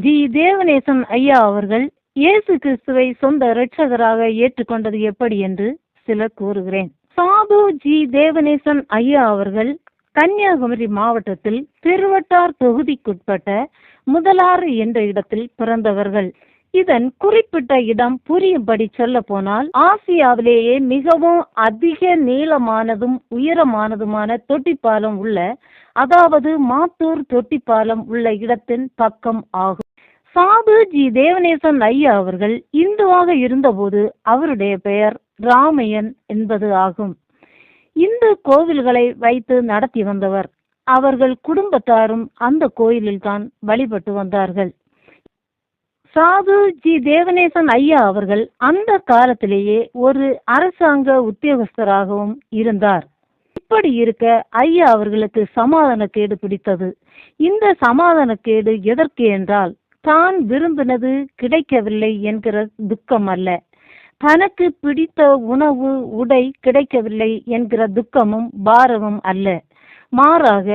G Devanesan ஐயா அவர்கள் இயேசு கிறிஸ்துவை சொந்த இரட்சகராக ஏற்றுக்கொண்டது எப்படி என்று சிலர் கூறுகிறேன். சாது ஜி தேவநேசன் ஐயா அவர்கள் கன்னியாகுமரி மாவட்டத்தில் திருவட்டார் தொகுதிக்குட்பட்ட முதலாறு என்ற இடத்தில் பிறந்தவர்கள். இதன் குறிப்பிட்ட இடம் புரியும்படி சொல்ல போனால் ஆசியாவிலேயே மிகவும் அதிக நீளமானதும் உயரமானதுமான தொட்டிப்பாலம் உள்ள அதாவது மாத்தூர் தொட்டிப்பாலம் உள்ள இடத்தின் பக்கம் ஆகும். சாது ஜி தேவநேசன் ஐயா அவர்கள் இந்துவாக இருந்தபோது அவருடைய பெயர் ராமையன் என்பது ஆகும். இந்து கோவில்களை வைத்து நடத்தி வந்தவர். அவர்கள் குடும்பத்தாரும் அந்த கோயிலில்தான் வழிபட்டு வந்தார்கள். சாது ஜி தேவநேசன் ஐயா அவர்கள் அந்த காலத்திலேயே ஒரு அரசாங்க உத்தியோகஸ்தராகவும் இருந்தார். இப்படி இருக்க ஐயா அவர்களுக்கு சமாதானக்கேடு பிடித்தது. இந்த சமாதானக்கேடு எதற்கு என்றால் தான் விரும்பினது கிடைக்கவில்லை என்கிற துக்கம் அல்ல. தனக்கு பிடித்த உணவு உடை கிடைக்கவில்லை என்கிற துக்கமும் பாரமும் அல்ல. மாறாக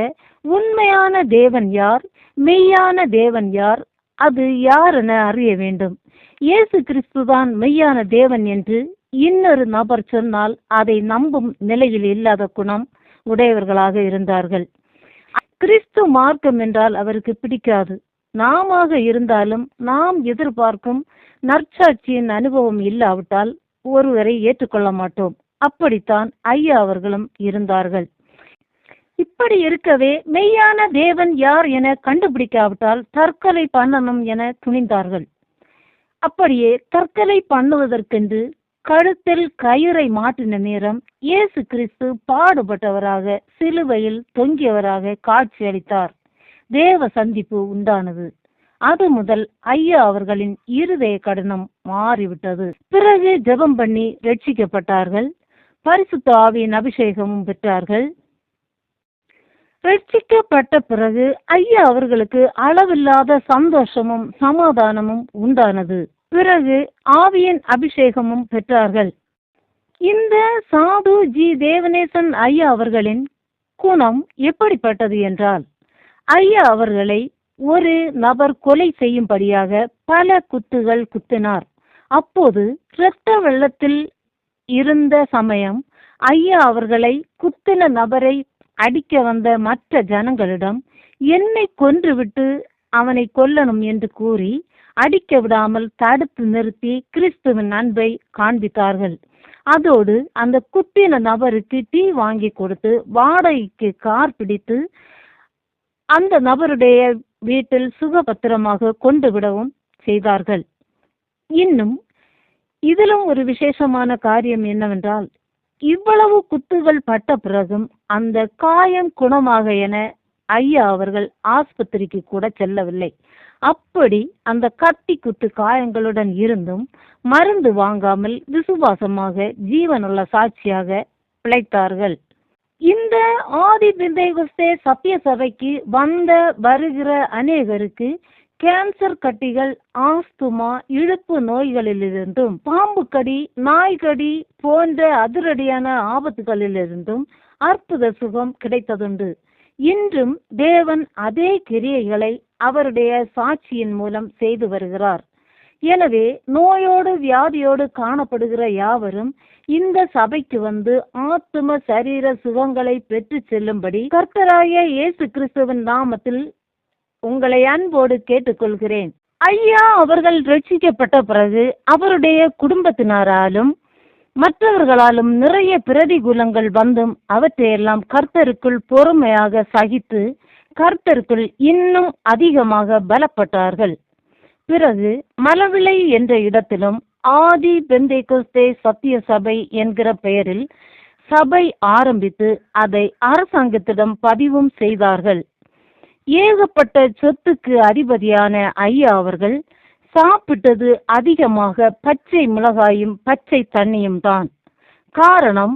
உண்மையான தேவன் யார் மெய்யான தேவன் யார் அது யார் என அறிய வேண்டும்? இயேசு கிறிஸ்துதான் மெய்யான தேவன் என்று இன்னொரு நபர் சொன்னால் அதை நம்பும் நிலையில் இல்லாத குணம் உடையவர்களாக இருந்தார்கள். கிறிஸ்து மார்க்கம் என்றால் அவருக்கு பிடிக்காது. நாம இருந்தாலும் நாம் எதிர்பார்க்கும் நற்சாட்சியின் அனுபவம் இல்லாவிட்டால் ஒருவரை ஏற்றுக்கொள்ள மாட்டோம். அப்படித்தான் ஐயா அவர்களும் இருந்தார்கள். இப்படி இருக்கவே மெய்யான தேவன் யார் என கண்டுபிடிக்காவிட்டால் தற்கொலை பண்ணணும் என துணிந்தார்கள். அப்படியே தற்கொலை பண்ணுவதற்கென்று கழுத்தில் கயிறை மாற்றின நேரம் இயேசு கிறிஸ்து பாடுபட்டவராக சிலுவையில் தொங்கியவராக காட்சியளித்தார் தேவ சந்திப்பு உண்டானது. அது முதல் ஐயா அவர்களின் இருதய கடனம் மாறிவிட்டது. பிறகு ஜெபம் பண்ணி ரட்சிக்கப்பட்டார்கள். பரிசுத்த ஆவியின் அபிஷேகமும் பெற்றார்கள். ரட்சிக்கப்பட்ட பிறகு ஐயா அவர்களுக்கு அளவில்லாத சந்தோஷமும் சமாதானமும் உண்டானது. பிறகு ஆவியின் அபிஷேகமும் பெற்றார்கள். இந்த சாது ஜி தேவநேசன் ஐயா அவர்களின் குணம் எப்படிப்பட்டது என்றால் ஐயா அவர்களை ஒரு நபர் கொலை செய்யும்படியாக பல குத்துகள் குத்தினார். அப்போது இரத்த வெள்ளத்தில் இருந்த சமயம் ஐயா அவர்களை குத்தின நபரை அடிக்க வந்த மற்ற ஜனங்களிடம் என்னை கொன்றுவிட்டு அவனை கொல்லணும் என்று கூறி அடிக்க விடாமல் தடுத்து நிறுத்தி கிறிஸ்துவின் அன்பை காண்பித்தார்கள். அதோடு அந்த குத்தின நபருக்கு டீ வாங்கி கொடுத்து வாடகைக்கு கார் பிடித்து அந்த நபருடைய வீட்டில் சுகபத்திரமாக கொண்டு விடவும் செய்தார்கள். இன்னும் இதிலும் ஒரு விசேஷமான காரியம் என்னவென்றால் இவ்வளவு குத்துகள் பட்ட பிறகும் அந்த காயம் குணமாக என ஐயா அவர்கள் ஆஸ்பத்திரிக்கு கூட செல்லவில்லை. அப்படி அந்த கத்தி குத்து காயங்களுடன் இருந்தும் மருந்து வாங்காமல் விசுவாசமாக ஜீவனுள்ள சாட்சியாக பிழைத்தார்கள். இந்த ஆதி பிந்தைகுஸ்தே சத்திய சபைக்கு வந்த வருகிற அநேகருக்கு கேன்சர் கட்டிகள் ஆஸ்துமா இழுப்பு நோய்களிலிருந்தும் பாம்பு கடி நாய்கடி போன்ற அதிரடியான ஆபத்துகளிலிருந்தும் அற்புத சுகம் கிடைத்ததுண்டு. இன்றும் தேவன் அதே கிரியைகளை அவருடைய சாட்சியின் மூலம் செய்து வருகிறார். எனவே நோயோடு வியாதியோடு காணப்படுகிற யாவரும் இந்த சபைக்கு வந்து ஆத்தும சரீர சுகங்களை பெற்று செல்லும்படி கர்த்தராய இயேசு கிறிஸ்துவின் நாமத்தில் உங்களை அன்போடு கேட்டுக்கொள்கிறேன். ஐயா அவர்கள் ரட்சிக்கப்பட்ட பிறகு அவருடைய குடும்பத்தினராலும் மற்றவர்களாலும் நிறைய பிரதிகூலங்கள் வந்தும் அவற்றையெல்லாம் கர்த்தருக்குள் பொறுமையாக சகித்து கர்த்தருக்குள் இன்னும் அதிகமாக பலப்பட்டார்கள். பிறகு மலவிளை என்ற இடத்திலும் ஆதி பெந்தைகோஸ்தே சத்திய சபை என்கிற பெயரில் சபை ஆரம்பித்து அதை அரசாங்கத்திடம் பதிவும் செய்தார்கள். ஏகப்பட்ட சொத்துக்கு அதிபதியான ஐயா அவர்கள் சாப்பிட்டது அதிகமாக பச்சை மிளகாயும் பச்சை தண்ணியும் தான். காரணம்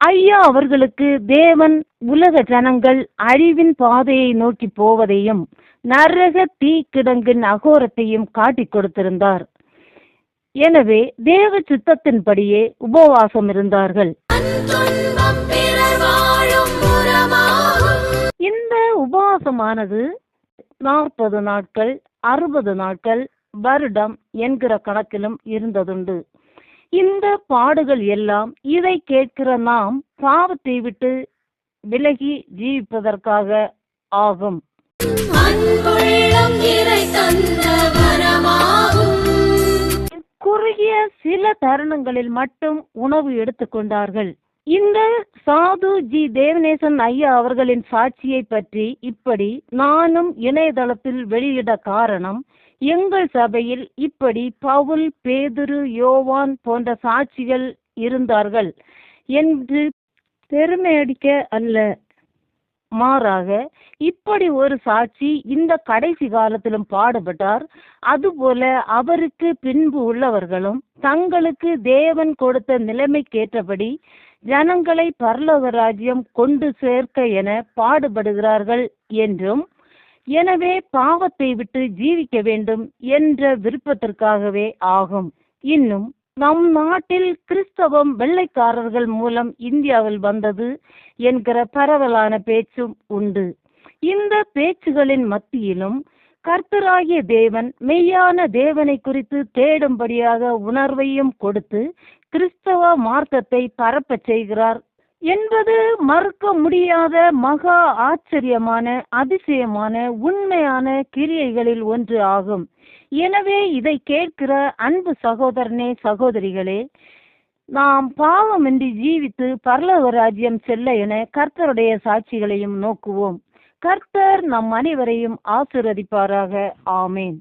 ஐயா அவர்களுக்கு தேவன் உலக ஜனங்கள் அழிவின் பாதையை நோக்கி போவதையும் நரக தீ கிடங்கின் அகோரத்தையும் காட்டிக் கொடுத்திருந்தார். எனவே தேவ சித்தத்தின்படியே உபவாசம் இருந்தார்கள். இந்த உபவாசமானது நாற்பது நாட்கள் அறுபது நாட்கள் வருடம் என்கிற கணக்கிலும் இருந்ததுண்டு. இந்த பாடுகள் எல்லாம் இதை கேட்கிற நாம் பாவத்தை விட்டு விலகி ஜீவிப்பதற்காக ஆகும். குறுகிய சில தருணங்களில் மட்டும் உணவு எடுத்துக்கொண்டார்கள். இந்த சாது ஜி தேவநேசன் ஐயா அவர்களின் சாட்சியை பற்றி இப்படி நானும் இணையதளத்தில் வெளியிட காரணம் எங்கள் சபையில் இப்படி பவுல் பேதுரு யோவான் போன்ற சாட்சிகள் இருந்தார்கள் என்று பெருமையடிக்க அல்ல. மாறாக இப்படி ஒரு சாட்சி இந்த கடைசி காலத்திலும் பாடுபட்டார். அதுபோல அவருக்கு பின்பு உள்ளவர்களும் தங்களுக்கு தேவன் கொடுத்த நிலைமைக்கேற்றபடி ஜனங்களை பரலோக ராஜ்யம் கொண்டு சேர்க்க என பாடுபடுகிறார்கள் என்றும் எனவே பாவத்தை விட்டு ஜீவிக்க வேண்டும் என்ற விருப்பத்திற்காகவே ஆகும். இன்னும் நம் நாட்டில் கிறிஸ்தவம் வெள்ளைக்காரர்கள் மூலம் இந்தியாவில் வந்தது என்கிற பரவலான பேச்சும் உண்டு. இந்த பேச்சுகளின் மத்தியிலும் கர்த்தராகிய தேவன் மெய்யான தேவனை குறித்து தேடும்படியாக உணர்வையும் கொடுத்து கிறிஸ்தவ மார்க்கத்தை பரப்பச் செய்கிறார். என்பது மறுக்க முடியாத மகா ஆச்சரியமான அதிசயமான உண்மையான கிரியைகளில் ஒன்று ஆகும். எனவே இதை கேட்கிற அன்பு சகோதரனே சகோதரிகளே நாம் பாவமின்றி ஜீவித்து பரலவ ராஜ்யம் செல்ல என கர்த்தருடைய சாட்சிகளையும் நோக்குவோம். கர்த்தர் நம் அனைவரையும் ஆசிர்வதிப்பாராக. ஆமேன்.